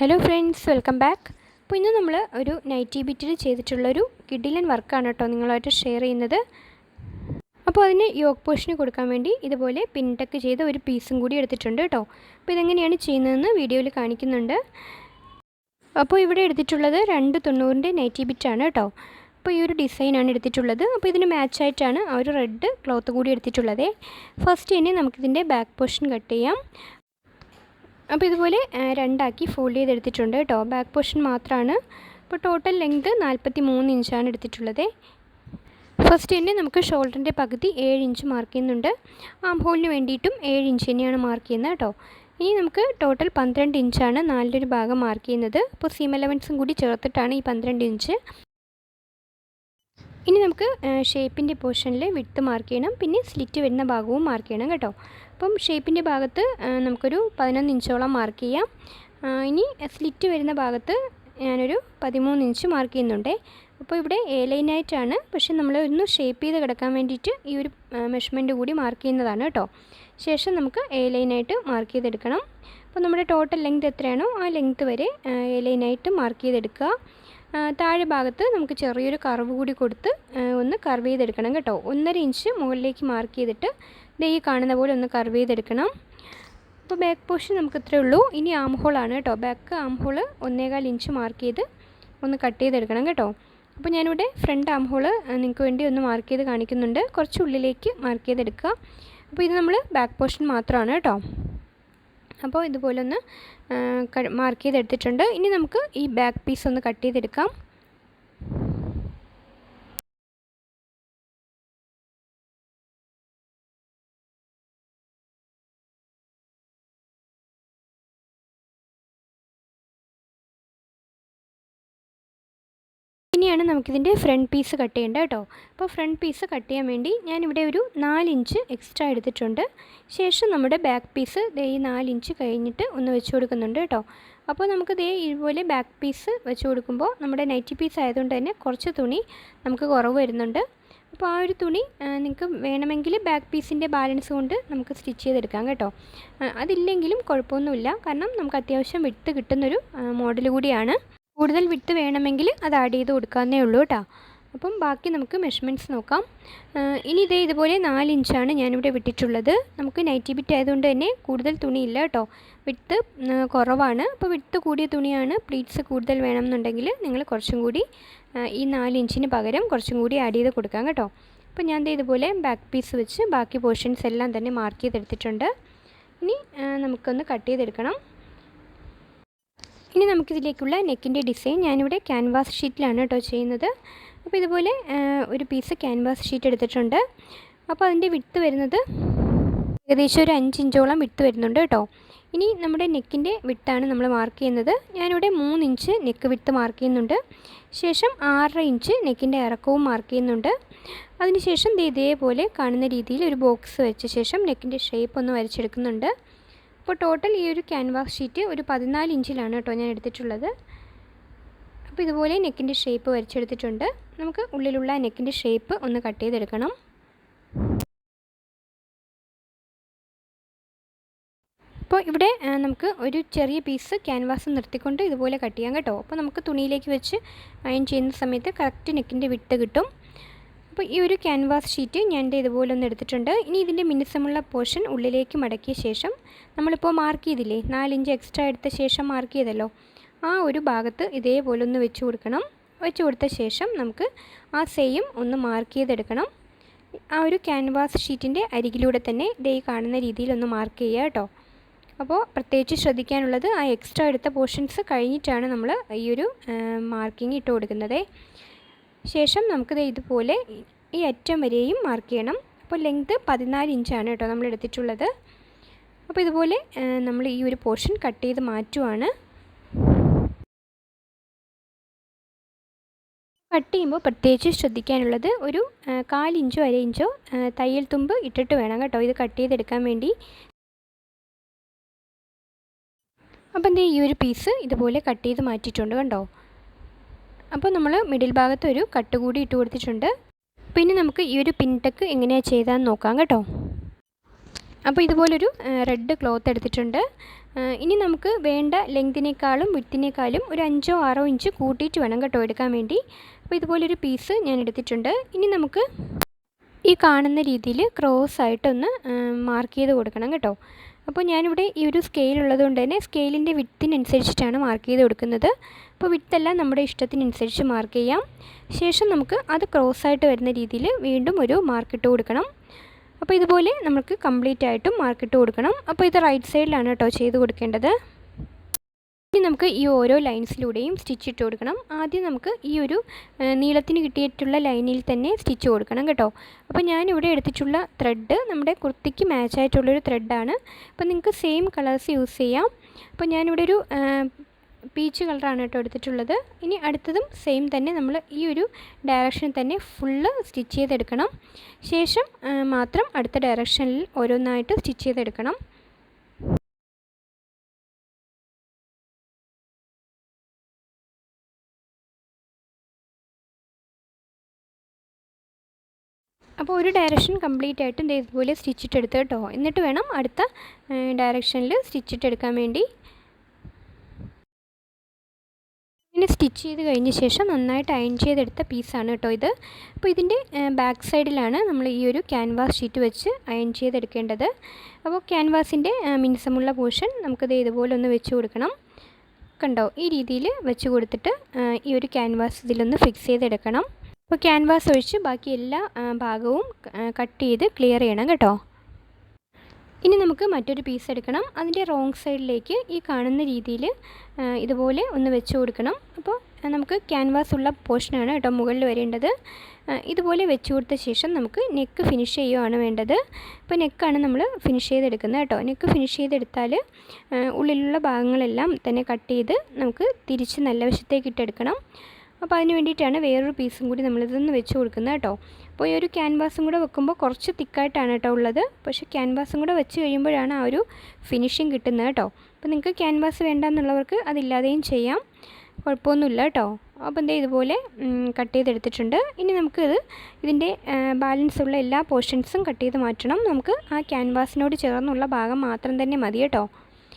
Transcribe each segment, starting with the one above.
Hello friends welcome back അപ്പോൾ ഇന്ന് നമ്മൾ ഒരു നൈറ്റി ബിറ്റിൽ ചെയ്തിട്ടുള്ളൊരു കിഡിലൻ വർക്കാണ് കേട്ടോ നിങ്ങളായിട്ട് ഷെയർ ചെയ്യുന്നത്. അപ്പോൾ അതിന് യോഗ് പോഷന് കൊടുക്കാൻ വേണ്ടി ഇതുപോലെ പിൻടക്ക് ചെയ്ത ഒരു പീസും കൂടി എടുത്തിട്ടുണ്ട് കേട്ടോ. അപ്പോൾ ഇതെങ്ങനെയാണ് ചെയ്യുന്നതെന്ന് വീഡിയോയിൽ കാണിക്കുന്നുണ്ട്. അപ്പോൾ ഇവിടെ എടുത്തിട്ടുള്ളത് രണ്ട് തൊണ്ണൂറിന്റെ നൈറ്റി ബിറ്റാണ് കേട്ടോ. അപ്പോൾ ഈ ഒരു ഡിസൈനാണ് എടുത്തിട്ടുള്ളത്. അപ്പോൾ ഇതിന് മാച്ചായിട്ടാണ് ആ ഒരു റെഡ് ക്ലോത്ത് കൂടി എടുത്തിട്ടുള്ളത്. ഫസ്റ്റ് തന്നെ നമുക്കിതിന്റെ ബാക്ക് പോർഷൻ കട്ട് ചെയ്യാം. അപ്പോൾ ഇതുപോലെ രണ്ടാക്കി ഫോൾഡ് ചെയ്തെടുത്തിട്ടുണ്ട്. കേട്ടോ ബാക്ക് പോർഷൻ മാത്രമാണ് അപ്പോൾ ടോട്ടൽ ലെങ്ത് നാൽപ്പത്തി മൂന്ന് ഇഞ്ചാണ് എടുത്തിട്ടുള്ളത്. ഫസ്റ്റ് തന്നെ നമുക്ക് ഷോൾഡറിന്റെ പകുതി ഏഴ് ഇഞ്ച് മാർക്ക് ചെയ്യുന്നുണ്ട്. ആം ഹോളിന് വേണ്ടിയിട്ടും ഏഴ് ഇഞ്ച് തന്നെയാണ് മാർക്ക് ചെയ്യുന്നത് കേട്ടോ. ഇനി നമുക്ക് ടോട്ടൽ പന്ത്രണ്ട് ഇഞ്ചാണ് നാലിലൊരു ഭാഗം മാർക്ക് ചെയ്യുന്നത്. അപ്പോൾ സീം അലവൻസും കൂടി ചേർത്തിട്ടാണ് ഈ പന്ത്രണ്ട് ഇഞ്ച്. ഇനി നമുക്ക് ഷേപ്പിന്റെ പോർഷനിൽ വിട്ട് മാർക്ക് ചെയ്യണം. പിന്നെ സ്ലിറ്റ് വരുന്ന ഭാഗവും മാർക്ക് ചെയ്യണം കേട്ടോ. അപ്പം ഷേപ്പിന്റെ ഭാഗത്ത് നമുക്കൊരു പതിനൊന്ന് ഇഞ്ചോളം മാർക്ക് ചെയ്യാം. ഇനി സ്ലിറ്റ് വരുന്ന ഭാഗത്ത് ഞാനൊരു പതിമൂന്ന് ഇഞ്ച് മാർക്ക് ചെയ്യുന്നുണ്ട്. അപ്പോൾ ഇവിടെ എ ലൈനായിട്ടാണ് പക്ഷേ നമ്മൾ ഒന്ന് ഷേപ്പ് ചെയ്ത് കിടക്കാൻ വേണ്ടിയിട്ട് ഈ ഒരു മെഷർമെന്റ് കൂടി മാർക്ക് ചെയ്യുന്നതാണ് കേട്ടോ. ശേഷം നമുക്ക് എ ലൈനായിട്ട് മാർക്ക് ചെയ്തെടുക്കണം. അപ്പോൾ നമ്മുടെ ടോട്ടൽ ലെങ്ത് എത്രയാണോ ആ ലെങ്ത് വരെ എ ലൈനായിട്ട് മാർക്ക് ചെയ്തെടുക്കുക. താഴെ ഭാഗത്ത് നമുക്ക് ചെറിയൊരു കർവ് കൂടി കൊടുത്ത് ഒന്ന് കർവ് ചെയ്തെടുക്കണം കേട്ടോ. ഒന്നര ഇഞ്ച് മുകളിലേക്ക് മാർക്ക് ചെയ്തിട്ട് ദേ ഈ കാണുന്ന പോലെ ഒന്ന് കർവ് ചെയ്തെടുക്കണം. അപ്പോൾ ബാക്ക് പോർഷൻ നമുക്ക് ഇത്രയേ ഉള്ളൂ. ഇനി ആം ഹോളാണ് കേട്ടോ. ബാക്ക് ആം ഹോൾ ഒന്നേകാൽ ഇഞ്ച് മാർക്ക് ചെയ്ത് ഒന്ന് കട്ട് ചെയ്തെടുക്കണം കേട്ടോ. അപ്പോൾ ഞാനിവിടെ ഫ്രണ്ട് ആം ഹോൾ നിങ്ങൾക്ക് വേണ്ടി ഒന്ന് മാർക്ക് ചെയ്ത് കാണിക്കുന്നുണ്ട്. കുറച്ച് ഉള്ളിലേക്ക് മാർക്ക് ചെയ്തെടുക്കുക. അപ്പോൾ ഇത് നമ്മൾ ബാക്ക് പോർഷൻ മാത്രമാണ് കേട്ടോ. അപ്പോൾ ഇതുപോലെ ഒന്ന് മാർക്ക് ചെയ്തെടുത്തിട്ടുണ്ട്. ഇനി നമുക്ക് ഈ ബാക്ക് പീസ് ഒന്ന് കട്ട് ചെയ്തെടുക്കാം. ഇനിയാണ് നമുക്കിതിന്റെ ഫ്രണ്ട് പീസ് കട്ട് ചെയ്യേണ്ടത് കേട്ടോ. അപ്പോൾ ഫ്രണ്ട് പീസ് കട്ട് ചെയ്യാൻ വേണ്ടി ഞാനിവിടെ ഒരു നാലിഞ്ച് എക്സ്ട്രാ എടുത്തിട്ടുണ്ട്. ശേഷം നമ്മുടെ ബാക്ക് പീസ് ദേ ഈ നാലിഞ്ച് കഴിഞ്ഞിട്ട് ഒന്ന് വെച്ച് കൊടുക്കുന്നുണ്ട് കേട്ടോ. അപ്പോൾ നമുക്ക് ദേ ഇതുപോലെ ബാക്ക് പീസ് വെച്ച് കൊടുക്കുമ്പോൾ നമ്മുടെ നൈറ്റി പീസ് ആയതുകൊണ്ട് തന്നെ കുറച്ച് തുണി നമുക്ക് കുറവ് വരുന്നുണ്ട്. അപ്പോൾ ആ ഒരു തുണി നിങ്ങൾക്ക് വേണമെങ്കിൽ ബാക്ക് പീസിന്റെ ബാലൻസ് കൊണ്ട് നമുക്ക് സ്റ്റിച്ച് ചെയ്തെടുക്കാം കേട്ടോ. അതില്ലെങ്കിലും കുഴപ്പമൊന്നുമില്ല. കാരണം നമുക്ക് അത്യാവശ്യം വിട്ട് കിട്ടുന്നൊരു മോഡൽ കൂടിയാണ്. കൂടുതൽ വിട്ട് വേണമെങ്കിൽ അത് ആഡ് ചെയ്ത് കൊടുക്കാവുന്നേ ഉള്ളൂ കേട്ടോ. അപ്പം ബാക്കി നമുക്ക് മെഷർമെന്റ്സ് നോക്കാം. ഇനി ഇതേ ഇതുപോലെ നാല് ഇഞ്ചാണ് ഞാനിവിടെ വിട്ടിട്ടുള്ളത്. നമുക്ക് നൈറ്റി ബിറ്റ് ആയതുകൊണ്ട് തന്നെ കൂടുതൽ തുണിയില്ല കേട്ടോ. വിട്ട് കുറവാണ്. അപ്പോൾ വിട്ട് കൂടിയ തുണിയാണ് പ്ലീറ്റ്സ് കൂടുതൽ വേണമെന്നുണ്ടെങ്കിൽ നിങ്ങൾ കുറച്ചും കൂടി ഈ നാല് ഇഞ്ചിന് പകരം കുറച്ചും കൂടി ആഡ് ചെയ്ത് കൊടുക്കാം കേട്ടോ. അപ്പോൾ ഞാൻ ഇതുപോലെ ബാക്ക് പീസ് വെച്ച് ബാക്കി പോർഷൻസ് എല്ലാം തന്നെ മാർക്ക് ചെയ്തെടുത്തിട്ടുണ്ട്. ഇനി നമുക്കൊന്ന് കട്ട് ചെയ്തെടുക്കണം. ഇനി നമുക്കിതിലേക്കുള്ള നെക്കിന്റെ ഡിസൈൻ ഞാനിവിടെ ക്യാൻവാസ് ഷീറ്റിലാണ് കേട്ടോ ചെയ്യുന്നത്. അപ്പോൾ ഇതുപോലെ ഒരു പീസ് ക്യാൻവാസ് ഷീറ്റ് എടുത്തിട്ടുണ്ട്. അപ്പോൾ അതിന്റെ വിട്ട് വരുന്നത് ഏകദേശം ഒരു അഞ്ച് ഇഞ്ചോളം വിട്ട് വരുന്നുണ്ട് കേട്ടോ. ഇനി നമ്മുടെ നെക്കിന്റെ വിട്ടാണ് നമ്മൾ മാർക്ക് ചെയ്യുന്നത്. ഞാനിവിടെ മൂന്ന് ഇഞ്ച് നെക്ക് വിട്ട് മാർക്ക് ചെയ്യുന്നുണ്ട്. ശേഷം ആറര ഇഞ്ച് നെക്കിന്റെ ഇറക്കവും മാർക്ക് ചെയ്യുന്നുണ്ട്. അതിനുശേഷം ഇതേപോലെ കാണുന്ന രീതിയിൽ ഒരു ബോക്സ് വെച്ച ശേഷം നെക്കിന്റെ ഷേപ്പ് ഒന്ന് വരച്ചെടുക്കുന്നുണ്ട്. അപ്പോൾ ടോട്ടൽ ഈ ഒരു ക്യാൻവാസ് ഷീറ്റ് ഒരു പതിനാല് ഇഞ്ചിലാണ് കേട്ടോ ഞാൻ എടുത്തിട്ടുള്ളത്. അപ്പോൾ ഇതുപോലെ നെക്കിന്റെ ഷേപ്പ് വരച്ചെടുത്തിട്ടുണ്ട്. നമുക്ക് ഉള്ളിലുള്ള നെക്കിന്റെ ഷേപ്പ് ഒന്ന് കട്ട് ചെയ്തെടുക്കണം. അപ്പോൾ ഇവിടെ നമുക്ക് ഒരു ചെറിയ പീസ് ക്യാൻവാസ് നിർത്തിക്കൊണ്ട് ഇതുപോലെ കട്ട് ചെയ്യാം കേട്ടോ. അപ്പോൾ നമുക്ക് തുണിയിലേക്ക് വെച്ച് അയൺ ചെയ്യുന്ന സമയത്ത് കറക്റ്റ് നെക്കിന്റെ വിട്ട് കിട്ടും. അപ്പോൾ ഈ ഒരു ക്യാൻവാസ് ഷീറ്റ് ഞാൻ ഇതുപോലെ ഒന്ന് എടുത്തിട്ടുണ്ട്. ഇനി ഇതിന്റെ മിനുസമുള്ള പോർഷൻ ഉള്ളിലേക്ക് മടക്കിയ ശേഷം നമ്മളിപ്പോൾ മാർക്ക് ചെയ്തില്ലേ? നാലിഞ്ച് എക്സ്ട്രാ എടുത്ത ശേഷം മാർക്ക് ചെയ്തല്ലോ. ആ ഒരു ഭാഗത്ത് ഇതേപോലെ ഒന്ന് വെച്ച് കൊടുക്കണം. വെച്ച് കൊടുത്ത ശേഷം നമുക്ക് ആ സെയിം ഒന്ന് മാർക്ക് ചെയ്തെടുക്കണം. ആ ഒരു ക്യാൻവാസ് ഷീറ്റിന്റെ അരികിലൂടെ തന്നെ ഇതേ കാണുന്ന രീതിയിൽ ഒന്ന് മാർക്ക് ചെയ്യുക കേട്ടോ. അപ്പോൾ പ്രത്യേകിച്ച് ശ്രദ്ധിക്കാനുള്ളത് ആ എക്സ്ട്രാ എടുത്ത പോർഷൻസ് കഴിഞ്ഞിട്ടാണ് നമ്മൾ ഈ ഒരു മാർക്കിംഗ് ഇട്ട് കൊടുക്കുന്നത്. ശേഷം നമുക്കിത് ഇതുപോലെ ഈ- അറ്റം വരെയും മാർക്ക് ചെയ്യണം. അപ്പോൾ ലെങ്ത് പതിനാല് ഇഞ്ചാണ് കേട്ടോ നമ്മൾ എടുത്തിട്ടുള്ളത്. അപ്പോൾ ഇതുപോലെ നമ്മൾ ഈ ഒരു പോർഷൻ കട്ട് ചെയ്ത് മാറ്റുവാണ്. കട്ട് ചെയ്യുമ്പോൾ പ്രത്യേകിച്ച് ശ്രദ്ധിക്കാനുള്ളത് ഒരു കാലിഞ്ചോ അര ഇഞ്ചോ തയ്യൽ തുമ്പ് ഇട്ടിട്ട് വേണം കേട്ടോ ഇത് കട്ട് ചെയ്തെടുക്കാൻ വേണ്ടി. അപ്പം ഈ ഒരു പീസ് ഇതുപോലെ കട്ട് ചെയ്ത് മാറ്റിയിട്ടുണ്ട് കണ്ടോ? അപ്പോൾ നമ്മൾ മിഡിൽ ഭാഗത്ത് ഒരു കട്ട് കൂടി ഇട്ട് കൊടുത്തിട്ടുണ്ട്. പിന്നെ നമുക്ക് ഈ ഒരു പിൻടക്ക് എങ്ങനെയാണ് ചെയ്താന്ന് നോക്കാം കേട്ടോ. അപ്പോൾ ഇതുപോലൊരു റെഡ് ക്ലോത്ത് എടുത്തിട്ടുണ്ട്. ഇനി നമുക്ക് വേണ്ട ലെങ്തിനേക്കാളും വിട്ടിനേക്കാളും ഒരു അഞ്ചോ ആറോ ഇഞ്ച് കൂട്ടിയിട്ട് വേണം കേട്ടോ എടുക്കാൻ വേണ്ടി. അപ്പോൾ ഇതുപോലൊരു പീസ് ഞാൻ എടുത്തിട്ടുണ്ട്. ഇനി നമുക്ക് ഈ കാണുന്ന രീതിയിൽ ക്രോസ് ആയിട്ടൊന്ന് മാർക്ക് ചെയ്ത് കൊടുക്കണം കേട്ടോ. അപ്പോൾ ഞാനിവിടെ ഈ ഒരു സ്കെയിൽ ഉള്ളതുകൊണ്ട് തന്നെ സ്കെയിലിന്റെ വിത്തിനനുസരിച്ചിട്ടാണ് മാർക്ക് ചെയ്ത് കൊടുക്കുന്നത്. അപ്പോൾ വിത്തെല്ലാം നമ്മുടെ ഇഷ്ടത്തിനനുസരിച്ച് മാർക്ക് ചെയ്യാം. ശേഷം നമുക്ക് അത് ക്രോസ് ആയിട്ട് വരുന്ന രീതിയിൽ വീണ്ടും ഒരു മാർക്ക് ഇട്ട് കൊടുക്കണം. അപ്പോൾ ഇതുപോലെ നമുക്ക് കംപ്ലീറ്റ് ആയിട്ടും മാർക്ക് ഇട്ട് കൊടുക്കണം. അപ്പോൾ ഇത് റൈറ്റ് സൈഡിലാണ് കേട്ടോ ചെയ്ത് കൊടുക്കേണ്ടത്. ഇനി നമുക്ക് ഈ ഓരോ ലൈൻസിലൂടെയും സ്റ്റിച്ച് ഇട്ട് കൊടുക്കണം. ആദ്യം നമുക്ക് ഈ ഒരു നീളത്തിന് കിട്ടിയിട്ടുള്ള ലൈനിൽ തന്നെ സ്റ്റിച്ച് കൊടുക്കണം കേട്ടോ. അപ്പോൾ ഞാനിവിടെ എടുത്തിട്ടുള്ള ത്രെഡ് നമ്മുടെ കുർത്തിക്ക് മാച്ച് ആയിട്ടുള്ളൊരു ത്രെഡാണ് അപ്പോൾ നിങ്ങൾക്ക് സെയിം കളേഴ്സ് യൂസ് ചെയ്യാം. അപ്പോൾ ഞാനിവിടെ ഒരു പീച്ച് കളറാണ് കേട്ടോ എടുത്തിട്ടുള്ളത്. ഇനി അടുത്തതും സെയിം തന്നെ നമ്മൾ ഈ ഒരു ഡയറക്ഷനിൽ തന്നെ ഫുള്ള് സ്റ്റിച്ച് ചെയ്തെടുക്കണം. ശേഷം മാത്രം അടുത്ത ഡയറക്ഷനിൽ ഓരോന്നായിട്ട് സ്റ്റിച്ച് ചെയ്തെടുക്കണം. അപ്പോൾ ഒരു ഡയറക്ഷൻ കംപ്ലീറ്റ് ആയിട്ടും ഇതേപോലെ സ്റ്റിച്ചിട്ടെടുത്ത് കേട്ടോ. എന്നിട്ട് വേണം അടുത്ത ഡയറക്ഷനിൽ സ്റ്റിച്ചിട്ടെടുക്കാൻ വേണ്ടി. ഇങ്ങനെ സ്റ്റിച്ച് ചെയ്ത് കഴിഞ്ഞ ശേഷം നന്നായിട്ട് അയൺ ചെയ്തെടുത്ത പീസാണ് കേട്ടോ ഇത്. അപ്പോൾ ഇതിന്റെ ബാക്ക് സൈഡിലാണ് നമ്മൾ ഈ ഒരു ക്യാൻവാസ് ഷീറ്റ് വെച്ച് അയൺ ചെയ്തെടുക്കേണ്ടത്. അപ്പോൾ ക്യാൻവാസിന്റെ മിനുസമുള്ള പോർഷൻ നമുക്കിത് ഇതുപോലെ ഒന്ന് വെച്ച് കൊടുക്കണം. കണ്ടോ? ഈ രീതിയിൽ വെച്ച് കൊടുത്തിട്ട് ഈ ഒരു ക്യാൻവാസ് ഇതിലൊന്ന് ഫിക്സ് ചെയ്തെടുക്കണം. അപ്പോൾ ക്യാൻവാസ് ഒഴിച്ച് ബാക്കി എല്ലാ ഭാഗവും കട്ട് ചെയ്ത് ക്ലിയർ ചെയ്യണം കേട്ടോ. ഇനി നമുക്ക് മറ്റൊരു പീസ് എടുക്കണം. അതിന്റെ റോങ് സൈഡിലേക്ക് ഈ കാണുന്ന രീതിയിൽ ഇതുപോലെ ഒന്ന് വെച്ച് കൊടുക്കണം. അപ്പോൾ നമുക്ക് ക്യാൻവാസ് ഉള്ള പോർഷനാണ് കേട്ടോ മുകളിൽ വരേണ്ടത്. ഇതുപോലെ വെച്ച് കൊടുത്ത ശേഷം നമുക്ക് നെക്ക് ഫിനിഷ് ചെയ്യുകയാണ് വേണ്ടത്. ഇപ്പോൾ നെക്കാണ് നമ്മൾ ഫിനിഷ് ചെയ്തെടുക്കുന്നത് കേട്ടോ. നെക്ക് ഫിനിഷ് ചെയ്തെടുത്താൽ ഉള്ളിലുള്ള ഭാഗങ്ങളെല്ലാം തന്നെ കട്ട് ചെയ്ത് നമുക്ക് തിരിച്ച് നല്ല വശത്തേക്ക് ഇട്ടെടുക്കണം. അപ്പോൾ അതിന് വേണ്ടിയിട്ടാണ് വേറൊരു പീസും കൂടി നമ്മളിതൊന്ന് വെച്ച് കൊടുക്കുന്നത് കേട്ടോ. അപ്പോൾ ഈ ഒരു ക്യാൻവാസും കൂടെ വെക്കുമ്പോൾ കുറച്ച് തിക്കായിട്ടാണ് കേട്ടോ ഉള്ളത്. പക്ഷേ ക്യാൻവാസും കൂടെ വെച്ച് കഴിയുമ്പോഴാണ് ആ ഒരു ഫിനിഷിങ് കിട്ടുന്നത് കേട്ടോ. അപ്പോൾ നിങ്ങൾക്ക് ക്യാൻവാസ് വേണ്ടെന്നുള്ളവർക്ക് അതില്ലാതെയും ചെയ്യാം. കുഴപ്പമൊന്നുമില്ല കേട്ടോ. അപ്പോൾ എന്താ ഇതുപോലെ കട്ട് ചെയ്തെടുത്തിട്ടുണ്ട്. ഇനി നമുക്കിത് ഇതിന്റെ ബാലൻസ് ഉള്ള എല്ലാ പോർഷൻസും കട്ട് ചെയ്ത് മാറ്റണം. നമുക്ക് ആ ക്യാൻവാസിനോട് ചേർന്നുള്ള ഭാഗം മാത്രം തന്നെ മതി കേട്ടോ.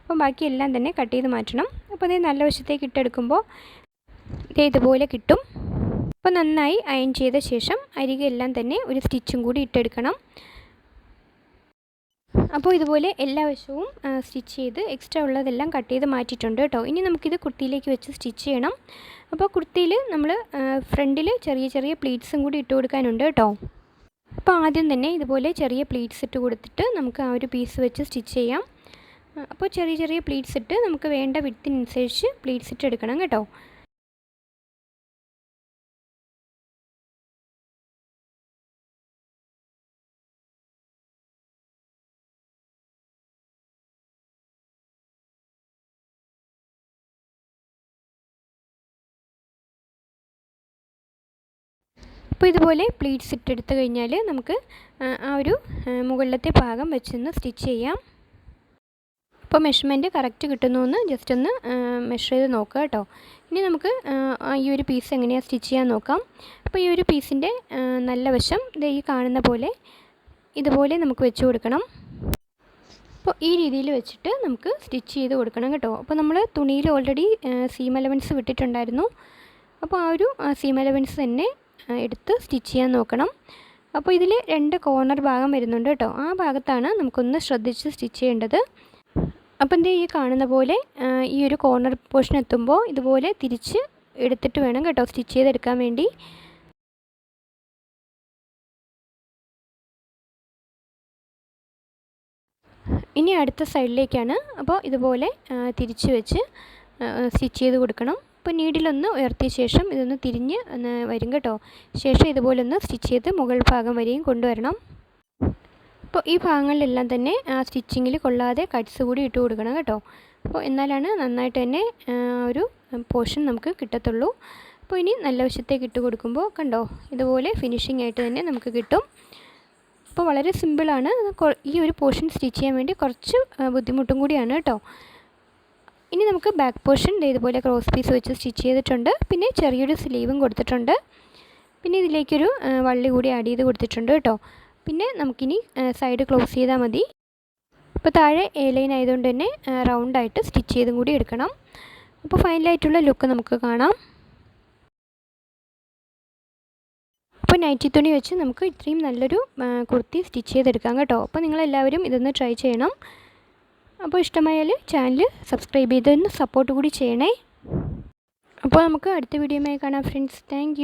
അപ്പം ബാക്കിയെല്ലാം തന്നെ കട്ട് ചെയ്ത് മാറ്റണം. അപ്പോൾ ഇത് നല്ല വശത്തേക്ക് ഇട്ടെടുക്കുമ്പോൾ ഇതുപോലെ കിട്ടും. അപ്പോൾ നന്നായി അയൺ ചെയ്ത ശേഷം അരികെല്ലാം തന്നെ ഒരു സ്റ്റിച്ചും കൂടി ഇട്ടെടുക്കണം. അപ്പോൾ ഇതുപോലെ എല്ലാ വശവും സ്റ്റിച്ച് ചെയ്ത് എക്സ്ട്രാ ഉള്ളതെല്ലാം കട്ട് ചെയ്ത് മാറ്റിയിട്ടുണ്ട് കേട്ടോ. ഇനി നമുക്കിത് കുർത്തിയിലേക്ക് വെച്ച് സ്റ്റിച്ച് ചെയ്യണം. അപ്പോൾ കുർത്തിയിൽ നമ്മൾ ഫ്രണ്ടിൽ ചെറിയ ചെറിയ പ്ലീറ്റ്സും കൂടി ഇട്ട് കൊടുക്കാനുണ്ട് കേട്ടോ. അപ്പോൾ ആദ്യം തന്നെ ഇതുപോലെ ചെറിയ പ്ലീറ്റ്സ് ഇട്ട് കൊടുത്തിട്ട് നമുക്ക് ആ ഒരു പീസ് വെച്ച് സ്റ്റിച്ച് ചെയ്യാം. അപ്പോൾ ചെറിയ ചെറിയ പ്ലീറ്റ്സ് ഇട്ട് നമുക്ക് വേണ്ട വിട്ടിനനുസരിച്ച് പ്ലീറ്റ്സ് ഇട്ട് എടുക്കണം കേട്ടോ. അപ്പോൾ ഇതുപോലെ പ്ലീറ്റ്സ് ഇട്ടെടുത്ത് കഴിഞ്ഞാൽ നമുക്ക് ആ ഒരു മുകളിലത്തെ ഭാഗം വെച്ചൊന്ന് സ്റ്റിച്ച് ചെയ്യാം. അപ്പോൾ മെഷർമെന്റ് കറക്റ്റ് കിട്ടുന്നുവെന്ന് ജസ്റ്റ് ഒന്ന് മെഷർ ചെയ്ത് നോക്കുക കേട്ടോ ഇനി നമുക്ക് ഈ ഒരു പീസ് എങ്ങനെയാണ് സ്റ്റിച്ച് ചെയ്യാൻ നോക്കാം. അപ്പോൾ ഈ ഒരു പീസിന്റെ നല്ല വശം ഈ കാണുന്ന പോലെ ഇതുപോലെ നമുക്ക് വെച്ച് കൊടുക്കണം. അപ്പോൾ ഈ രീതിയിൽ വെച്ചിട്ട് നമുക്ക് സ്റ്റിച്ച് ചെയ്ത് കൊടുക്കണം കേട്ടോ. അപ്പോൾ നമ്മൾ തുണിയിൽ ഓൾറെഡി സീം അലവൻസ് വിട്ടിട്ടുണ്ടായിരുന്നു. അപ്പോൾ ആ ഒരു സീം അലവൻസ് തന്നെ എടുത്ത് സ്റ്റിച്ച് ചെയ്യാൻ നോക്കണം. അപ്പോൾ ഇതിൽ രണ്ട് കോർണർ ഭാഗം വരുന്നുണ്ട് കേട്ടോ. ആ ഭാഗത്താണ് നമുക്കൊന്ന് ശ്രദ്ധിച്ച് സ്റ്റിച്ച് ചെയ്യേണ്ടത്. അപ്പം എന്താ ഈ കാണുന്ന പോലെ ഈ ഒരു കോർണർ പോർഷൻ എത്തുമ്പോൾ ഇതുപോലെ തിരിച്ച് എടുത്തിട്ട് വേണം കേട്ടോ സ്റ്റിച്ച് ചെയ്തെടുക്കാൻ വേണ്ടി. ഇനി അടുത്ത സൈഡിലേക്കാണ്. അപ്പോൾ ഇതുപോലെ തിരിച്ച് വെച്ച് സ്റ്റിച്ച് ചെയ്ത് കൊടുക്കണം. അപ്പോൾ നീഡിലൊന്ന് ഉയർത്തിയ ശേഷം ഇതൊന്ന് തിരിഞ്ഞ് ഒന്ന് വരും കേട്ടോ. ശേഷം ഇതുപോലെ ഒന്ന് സ്റ്റിച്ച് ചെയ്ത് മുകൾ ഭാഗം വരെയും കൊണ്ടുവരണം. അപ്പോൾ ഈ ഭാഗങ്ങളിലെല്ലാം തന്നെ ആ സ്റ്റിച്ചിങ്ങിൽ കൊള്ളാതെ കട്ട്സ് കൂടി ഇട്ട് കൊടുക്കണം കേട്ടോ. അപ്പോൾ എന്നാലാണ് നന്നായിട്ട് തന്നെ ഒരു പോർഷൻ നമുക്ക് കിട്ടത്തുള്ളൂ. അപ്പോൾ ഇനി നല്ല വശത്തേക്ക് ഇട്ട് കൊടുക്കുമ്പോൾ കണ്ടോ ഇതുപോലെ ഫിനിഷിംഗ് ആയിട്ട് തന്നെ നമുക്ക് കിട്ടും. അപ്പോൾ വളരെ സിമ്പിളാണ്. ഈ ഒരു പോർഷൻ സ്റ്റിച്ച് ചെയ്യാൻ വേണ്ടി കുറച്ച് ബുദ്ധിമുട്ടും കൂടിയാണ് കേട്ടോ. ഇനി നമുക്ക് ബാക്ക് പോർഷൻ ഇതുപോലെ ക്രോസ് പീസ് വെച്ച് സ്റ്റിച്ച് ചെയ്തിട്ടുണ്ട്. പിന്നെ ചെറിയൊരു സ്ലീവും കൊടുത്തിട്ടുണ്ട്. പിന്നെ ഇതിലേക്കൊരു വള്ളി കൂടി ആഡ് ചെയ്ത് കൊടുത്തിട്ടുണ്ട് കേട്ടോ. പിന്നെ നമുക്കിനി സൈഡ് ക്ലോസ് ചെയ്താൽ മതി. ഇപ്പോൾ താഴെ എ ലൈൻ ആയതുകൊണ്ട് തന്നെ റൗണ്ടായിട്ട് സ്റ്റിച്ച് ചെയ്തും കൂടി എടുക്കണം. അപ്പോൾ ഫൈനലായിട്ടുള്ള ലുക്ക് നമുക്ക് കാണാം. അപ്പോൾ നൈറ്റി തുണി വെച്ച് നമുക്ക് ഇത്രയും നല്ലൊരു കുർത്തി സ്റ്റിച്ച് ചെയ്തെടുക്കാം കേട്ടോ. അപ്പോൾ നിങ്ങളെല്ലാവരും ഇതൊന്ന് ട്രൈ ചെയ്യണം. അപ്പോൾ ഇഷ്ടമായാൽ ചാനൽ സബ്സ്ക്രൈബ് ചെയ്ത് ഒന്ന് സപ്പോർട്ട് കൂടി ചെയ്യണേ. അപ്പോൾ നമുക്ക് അടുത്ത വീഡിയോയുമായി കാണാം ഫ്രണ്ട്സ് താങ്ക്